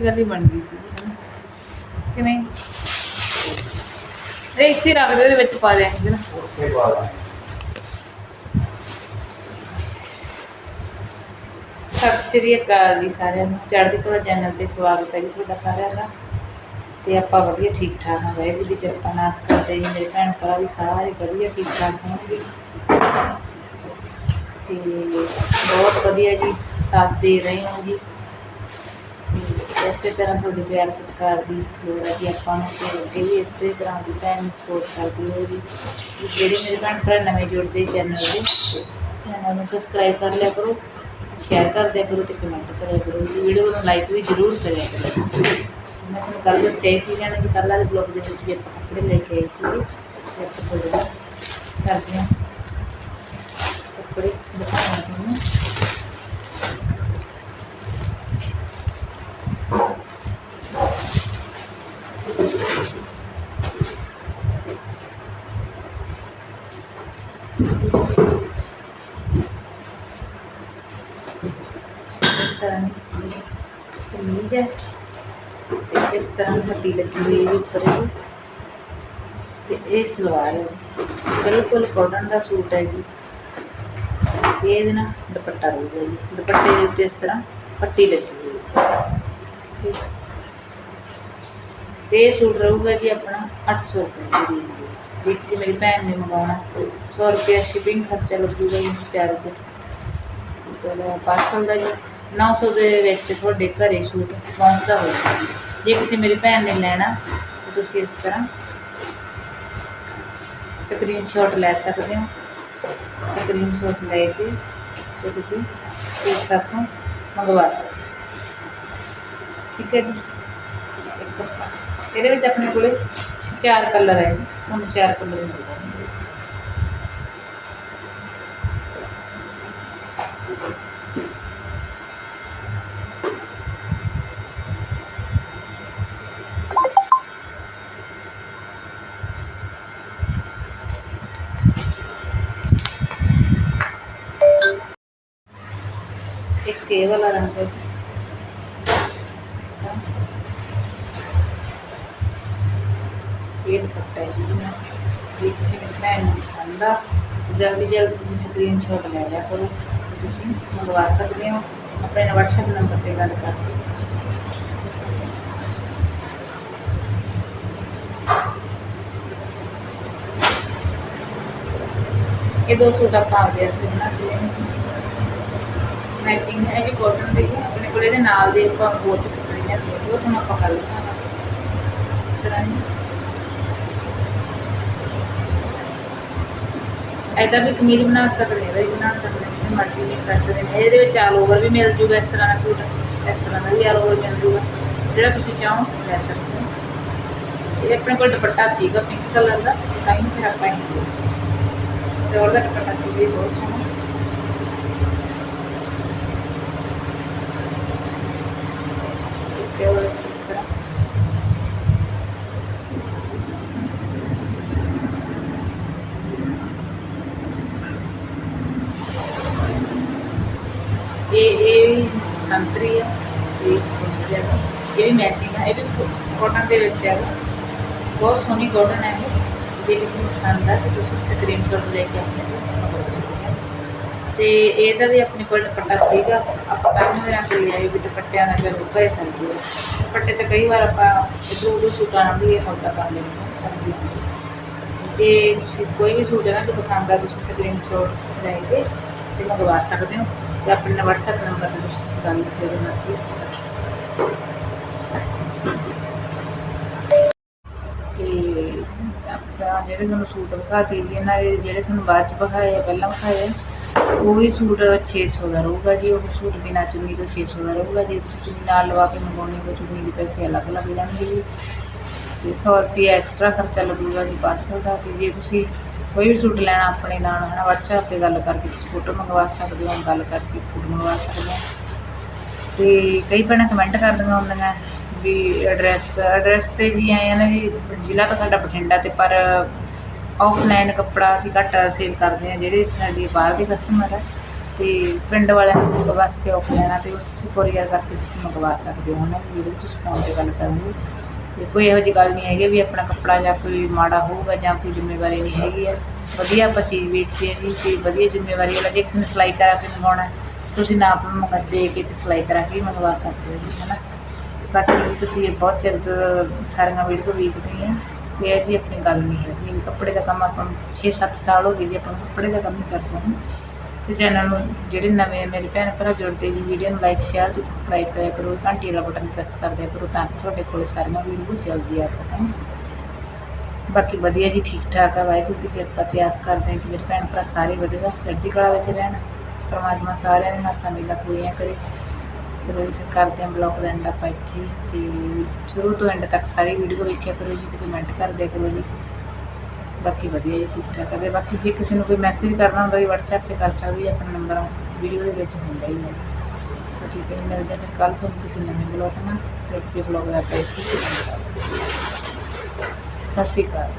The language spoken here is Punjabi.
ਗੱਲ ਹੀ ਬਣ ਗਈ ਸੀ। ਕਿ ਨਹੀਂ? ਇਹ ਇੱਥੇ ਰੱਖ ਦੇ ਉਹਦੇ ਵਿੱਚ ਪਾ ਦਿਆਂਗੇ ਨਾ ਉੱਥੇ ਸਤਿ ਸ਼੍ਰੀ ਅਕਾਲ ਜੀ ਸਾਰਿਆਂ ਨੂੰ। ਚੜ੍ਹਦੀ ਕਲਾ ਚੈਨਲ ਤੇ ਸਵਾਗਤ ਹੈ ਜੀ ਤੁਹਾਡਾ ਸਾਰਿਆਂ ਦਾ। ਤੇ ਆਪਾਂ ਵਧੀਆ ਠੀਕ ਠਾਕ ਹਾਂ ਵਾਹਿਗੁਰੂ ਦੀ ਕਿਰਪਾ ਨਾਲ ਆਸ ਕਰਦੇ ਜੀ ਮੇਰੇ ਭੈਣ ਭਰਾ ਵੀ ਸਾਰੇ ਵਧੀਆ ਠੀਕ ਠਾਕ ਹੋਣਗੇ ਤੇ ਬਹੁਤ ਵਧੀਆ ਜੀ ਸਾਥ ਦੇ ਰਹੇ ਹੋ ਜੀ। ਇਸੇ ਤਰ੍ਹਾਂ ਤੁਹਾਡੇ ਪਿਆਰ ਸਤਿਕਾਰ ਦੀ ਲੋੜ ਹੈ ਜੀ, ਆਪਾਂ ਨੂੰ ਤੇ ਅੱਗੇ ਵੀ ਇਸੇ ਤਰ੍ਹਾਂ ਦੀ ਭੈਣ ਨੂੰ ਸਪੋਰਟ ਕਰਦੀ ਹੋ ਜੀ ਜਿਹੜੇ ਮੇਰੇ ਭੈਣ ਭਰਾ ਨਵੇਂ ਜੁੜਦੇ ਚੈਨਲ ਦੇ ਚੈਨਲ ਨੂੰ ਸਬਸਕ੍ਰਾਈਬ ਕਰ ਲਿਆ ਕਰੋ ਸ਼ੇਅਰ ਕਰ ਦਿਆ ਕਰੋ ਤੇ ਕਮੈਂਟ ਕਰਿਆ ਕਰੋ। ਜੀ ਵੀਡੀਓ ਨੂੰ ਲਾਈਕ ਵੀ ਜ਼ਰੂਰ ਕਰਿਆ ਕਰੋ। ਮੈਂ ਤੁਹਾਨੂੰ ਕੱਲ੍ਹ ਦੱਸਿਆ ਹੀ ਸੀ ਜਾਣਾ ਕਿ ਕੱਲ੍ਹ ਵਾਲੇ ਬਲੌਗ ਦੇ ਵਿੱਚ ਵੀ ਆਪਾਂ ਕੱਪੜੇ ਲੈ ਕੇ ਆਏ ਸੀਗੇ, ਤੇ ਆਪਾਂ ਕਰਦੇ ਹਾਂ ਕੱਪੜੇ ਦਿਖਾਉਣਾ ਤੁਹਾਨੂੰ ਇਸ ਤਰ੍ਹਾਂ ਦੀ ਠੀਕ ਹੈ। ਤੇ ਇਸ ਤਰ੍ਹਾਂ ਦੀ ਹੱਡੀ ਲੱਗੀ ਹੋਈ ਹੈ ਉੱਪਰ ਤੇ ਇਹ ਸਲਵਾਰ ਹੈ ਜੀ। ਬਿਲਕੁਲ ਕਾਟਨ ਦਾ ਸੂਟ ਹੈ ਜੀ। ਤੇ ਇਹਦੇ ਨਾਲ ਦੁਪੱਟਾ ਰਹੂਗਾ ਜੀ। ਦੁਪੱਟੇ ਦੇ ਉੱਤੇ ਇਸ ਤਰ੍ਹਾਂ ਪੱਟੀ ਲੱਗੀ ਹੋਈ ਹੈ। ਤੇ ਇਹ ਸੂਟ ਰਹੂਗਾ ਜੀ ਆਪਣਾ 800 ਰੁਪਏ ਦੀ ਰੇਂਜ ਦੇ ਜੇ ਕਿਸੇ ਮੇਰੀ ਭੈਣ ਨੇ ਮੰਗਵਾਉਣਾ 100 ਰੁਪਏ ਸ਼ਿਪਿੰਗ ਖਰਚਾ ਲੱਗੂਗਾ ਜੀ ਚਾਰਜ ਪਾਰਸਲ ਦਾ ਜੀ। 900 ਦੇ ਵਿੱਚ ਤੁਹਾਡੇ ਘਰੇ ਸੂਟ ਪਹੁੰਚਦਾ ਹੋਵੇ। ਜੇ ਕਿਸੇ ਮੇਰੀ ਭੈਣ ਨੇ ਲੈਣਾ, ਤਾਂ ਤੁਸੀਂ ਇਸ ਤਰ੍ਹਾਂ ਸਕਰੀਨਸ਼ਾਟ ਲੈ ਸਕਦੇ ਹੋ। ਸਕਰੀਨਸ਼ਾਟ ਲੈ ਕੇ ਤੇ ਤੁਸੀਂ ਸੂਟ ਸਾਥੋਂ ਮੰਗਵਾ ਸਕਦੇ ਠੀਕ ਹੈ ਜੀ? ਇੱਕ ਇਹਦੇ ਵਿੱਚ ਆਪਣੇ ਕੋਲੇ ਚਾਰ ਕਲਰ ਹੈ ਜੀ। ਤੁਹਾਨੂੰ ਚਾਰ ਕਲਰ ਮਿਲ ਜਾਣਗੇ। ਇੱਕ ਇਹ ਵਾਲਾ ਰੰਗ ਹੈ ਇਸਦਾ ਇਹ ਦੁਪੱਟਾ ਹੈ ਜੀ ਨਾ ਇਹ ਕਿਸੇ ਨੂੰ ਭੈਣ ਨੂੰ ਪਸੰਦ ਆ ਜਲਦੀ ਜਲਦੀ ਤੁਸੀਂ ਸਕਰੀਨਸ਼ਾਟ ਲੈ ਲਿਆ ਕਰੋ ਤੇ ਤੁਸੀਂ ਮੰਗਵਾ ਸਕਦੇ ਹੋ ਆਪਣੇ WhatsApp ਮੈਚਿੰਗ ਹੈ, ਇਹ ਕਾਟਨ ਦੇ ਆਪਣੇ ਕੋਲ ਇਹਦੇ ਨਾਲ ਦੇ ਆਪਾਂ ਹੋਰ ਵੀ ਉਹ ਤੁਹਾਨੂੰ ਆਪਾਂ ਕੱਲ੍ਹ ਦਿਖਾਵਾਂਗੇ। ਇਸ ਤਰ੍ਹਾਂ ਹੀ। ਵੀ ਕਮੀਜ਼ ਬਣਾ ਸਕਦੇ ਹਾਂ ਵੀ ਬਣਾ ਸਕਦੇ ਹਾਂ ਮਰਜ਼ੀ ਵੀ ਕਰ ਸਕਦੇ ਨੇ। ਇਹਦੇ ਵਿੱਚ ਆਲ ਓਵਰ ਵੀ ਮਿਲ ਜੂਗਾ, ਇਸ ਤਰ੍ਹਾਂ ਦਾ ਸੂਟ, ਇਸ ਤਰ੍ਹਾਂ ਦਾ ਵੀ ਆਲ ਓਵਰ ਮਿਲ ਜੂਗਾ। ਜਿਹੜਾ ਤੁਸੀਂ ਚਾਹੋ, ਲੈ ਸਕਦੇ ਹੋ। ਇਹ ਆਪਣੇ ਕੋਲ ਦੁਪੱਟਾ ਸੀਗਾ ਪਿੰਕ ਕਲਰ ਦਾ ਤਾਂ ਹੀ ਫਿਰ ਆਪਾਂ ਇਹ ਤੇ ਉਹਦਾ ਦੁਪੱਟਾ ਸੀ ਵੀ ਬਹੁਤ ਸੋਹਣਾ। ਇਹ ਇਹ ਵੀ ਸੰਤਰੀ ਆ, ਇਹ ਗੁਲਾਬੀ ਹੈ ਇਹ ਵੀ ਮੈਚਿੰਗ ਆ, ਇਹ ਵੀ ਕਾਟਨ ਦੇ ਵਿੱਚ ਹੈ ਬਹੁਤ ਸੋਹਣੀ ਕਾਟਨ ਹੈ ਜੇ ਕਿਸੇ ਨੂੰ ਪਸੰਦ ਆ ਤਾਂ ਤੁਸੀਂ ਸਕਰੀਨਸ਼ਾਟ ਲੈ ਕੇ ਆਪਣੇ ਕੋਲ ਤੇ ਇਹਦਾ ਵੀ ਆਪਣੇ ਕੋਲ ਦੁਪੱਟਾ ਸੀਗਾ, ਆਪਾਂ ਪਹਿਲਾਂ ਦੇ ਨਾਲ ਲਈ ਵੀ ਦੁਪੱਟਿਆਂ ਨਾਲ ਫਿਰ ਰੁਕਾ ਹੀ ਸਕਦੀ ਦੁਪੱਟੇ ਤੇ ਕਈ ਵਾਰ ਆਪਾਂ ਇਧਰ ਉਧਰ ਸੂਟਾਂ ਨਾਲ ਵੀ ਇਹ ਹੌਦਾ ਕਰ ਲੈਂਦੇ ਹਾਂ ਜੇ ਤੁਸੀਂ ਕੋਈ ਵੀ ਸੂਟ ਹੈ ਨਾ ਜੋ ਪਸੰਦ ਆ, ਤੁਸੀਂ ਸਕਰੀਨਸ਼ਾਟ ਲੈ ਕੇ ਤੇ ਮੰਗਵਾ ਸਕਦੇ ਹੋ। ਤੇ ਆਪਣੇ WhatsApp ਨੰਬਰ ਤੇ ਤੁਸੀਂ ਗੱਲ ਕਰਦੇ ਮਰਜ਼ੀ ਤੇ ਆਪਾਂ ਜਿਹੜੇ ਤੁਹਾਨੂੰ ਸੂਟ ਵਿਖਾਤੀ ਜੀ ਇਹਨਾਂ ਦੇ ਜਿਹੜੇ ਤੁਹਾਨੂੰ ਬਾਅਦ ਚ ਵਿਖਾਏ ਆ ਪਹਿਲਾਂ ਵਿਖਾਏ ਆ ਉਹ ਵੀ ਸੂਟ 600 ਦਾ ਰਹੂਗਾ ਜੀ ਉਹ ਸੂਟ ਬਿਨਾਂ ਚੁੰਨੀ ਤੋਂ 600 ਦਾ ਰਹੂਗਾ ਜੇ ਤੁਸੀਂ ਚੁੰਨੀ ਨਾਲ ਲਵਾ ਕੇ ਮੰਗਵਾਉਣੀ ਤਾਂ ਚੁੰਨੀ ਦੇ ਪੈਸੇ ਅਲੱਗ ਲੱਗ ਜਾਣਗੇ ਜੀ ਤੇ 100 ਰੁਪਏ ਐਕਸਟਰਾ ਖਰਚਾ ਲੱਗੂਗਾ ਜੀ ਪਾਰਸਲ ਦਾ ਤੇ ਜੇ ਤੁਸੀਂ ਕੋਈ ਵੀ ਸੂਟ ਲੈਣਾ ਆਪਣੇ ਨਾਲ ਹੈ ਨਾ WhatsApp ਤੇ ਗੱਲ ਕਰਕੇ ਤੁਸੀਂ ਫੋਟੋ ਮੰਗਵਾ ਸਕਦੇ ਹੋ, ਗੱਲ ਕਰਕੇ ਫੋਟੋ ਮੰਗਵਾ ਸਕਦੇ ਹੋ। ਤੇ ਕਈ ਭੈਣਾਂ ਕਮੈਂਟ ਕਰਦੀਆਂ ਹੁੰਦੀਆਂ ਵੀ ਐਡਰੈਸ ਐਡਰੈਸ ਤੇ ਵੀ ਆਏ ਨੇ ਵੀ ਜ਼ਿਲ੍ਹਾ ਤਾਂ ਸਾਡਾ ਬਠਿੰਡਾ ਤੇ, ਪਰ ਆਫਲਾਈਨ ਕੱਪੜਾ ਅਸੀਂ ਘੱਟ ਸੇਲ ਕਰਦੇ ਹਾਂ, ਜਿਹੜੇ ਸਾਡੇ ਬਾਹਰ ਦੇ ਕਸਟਮਰ ਆ, ਤੇ ਪਿੰਡ ਵਾਲਿਆਂ ਨੂੰ ਵਾਸਤੇ ਆਫ ਆ, ਤੇ ਉਸ ਕੋਰੀਅਰ ਕਰਕੇ ਤੁਸੀਂ ਮੰਗਵਾ ਸਕਦੇ ਹੋ ਨਾ ਵੀਡੀਓ ਤੁਸੀਂ ਫੋਨ ਤੇ ਗੱਲ ਕਰੋਗੇ ਤੇ ਕੋਈ ਇਹੋ ਜਿਹੀ ਗੱਲ ਨਹੀਂ ਹੈਗੀ ਵੀ ਆਪਣਾ ਕੱਪੜਾ ਜਾਂ ਕੋਈ ਮਾੜਾ ਹੋਊਗਾ ਜਾਂ ਕੋਈ ਜ਼ਿੰਮੇਵਾਰੀ ਨਹੀਂ ਹੈਗੀ ਹੈ। ਵਧੀਆ ਆਪਾਂ ਚੀਜ਼ ਵੇਚਦੇ ਹਾਂ ਜੀ ਤੇ ਵਧੀਆ ਜ਼ਿੰਮੇਵਾਰੀ ਵਾਲਾ ਜੇ ਕਿਸੇ ਨੇ ਸਿਲਾਈ ਕਰਾ ਕੇ ਮੰਗਵਾਉਣਾ ਹੈ, ਤੁਸੀਂ ਨਾਪ ਮੰਗਾ ਦੇ ਕੇ ਤੇ ਸਿਲਾਈ ਕਰਾ ਕੇ ਵੀ ਮੰਗਵਾ ਸਕਦੇ ਹੋ ਜੀ ਹੈ ਨਾ ਬਾਕੀ ਤੁਸੀਂ ਇਹ ਬਹੁਤ ਚਿਰ ਤੋਂ ਸਾਰੀਆਂ ਵੀਡੀਓ ਵੇਖਦੇ ਆ ਤੇ ਇਹ ਜੀ ਆਪਣੀ ਗੱਲ ਨਹੀਂ ਹੈ। ਕੱਪੜੇ ਦਾ ਕੰਮ ਆਪਾਂ ਨੂੰ 6-7 ਸਾਲ ਹੋ ਗਏ ਜੀ ਆਪਾਂ ਕੱਪੜੇ ਦਾ ਕੰਮ ਹੀ ਕਰਦੇ ਹਾਂ। ਤੇ ਚੈਨਲ ਨੂੰ ਜਿਹੜੇ ਨਵੇਂ ਮੇਰੇ ਭੈਣ ਭਰਾ ਜੁੜਦੇ ਜੀ, ਵੀਡੀਓ ਨੂੰ ਲਾਈਕ ਸ਼ੇਅਰ ਤੇ ਸਬਸਕ੍ਰਾਈਬ ਕਰਿਆ ਕਰੋ। ਘੰਟੀ ਵਾਲਾ ਬਟਨ ਪ੍ਰੈਸ ਕਰ ਦਿਆ ਕਰੋ ਤਾਂ ਤੁਹਾਡੇ ਕੋਲ ਸਾਰੀਆਂ ਵੀਡੀਓ ਜਲਦੀ ਆ ਸਕਣ। ਬਾਕੀ ਵਧੀਆ ਜੀ ਠੀਕ ਠਾਕ ਆ, ਵਾਹਿਗੁਰੂ ਦੀ ਕਿਰਪਾ ਤੇ ਆਸ ਕਰਦੇ ਹਾਂ ਕਿ ਮੇਰੇ ਭੈਣ ਭਰਾ ਸਾਰੇ ਵਧੀਆ, ਚੜ੍ਹਦੀ ਕਲਾ ਵਿੱਚ ਰਹਿਣ। ਪਰਮਾਤਮਾ ਸਾਰਿਆਂ ਦੀਆਂ ਆਸਾਂ ਮੇਲਾ ਪੂਰੀਆਂ ਕਰੇ। ਚਲੋ ਕਰਦੇ ਹਾਂ ਬਲੌਗ ਦਾ ਐਂਡ ਆਪਾਂ ਇੱਥੇ ਹੀ ਤੇ ਸ਼ੁਰੂ ਤੋਂ ਐਂਡ ਤੱਕ ਸਾਰੀ ਵੀਡੀਓ ਵੇਖਿਆ ਕਰੋ ਜੀ, ਤੇ ਕਮੈਂਟ ਕਰ ਕਰੋ ਜੀ। ਬਾਕੀ ਵਧੀਆ ਜੀ, ਠੀਕ ਠਾਕ ਹੈ ਤੇ ਬਾਕੀ ਜੇ ਕਿਸੇ ਨੂੰ ਕੋਈ ਮੈਸੇਜ ਕਰਨਾ ਹੁੰਦਾ ਜੀ, WhatsApp ਤੇ ਕਰ ਸਕਦੇ ਜੀ, ਆਪਣਾ ਨੰਬਰ ਵੀਡੀਓ ਦੇ ਵਿੱਚ ਹੁੰਦਾ ਹੀ ਹੈ ਤਾਂ ਠੀਕ ਹੈ ਮਿਲਦੇ ਹਾਂ ਫਿਰ ਕੱਲ੍ਹ ਤੁਹਾਨੂੰ ਕਿਸੇ ਨਵੇਂ ਬਲੌਗ ਨਾਲ। ਅੱਜ ਦੇ ਬਲੌਗ ਦਾ ਆਪਾਂ ਸਤਿ ਸ਼੍ਰੀ ਅਕਾਲ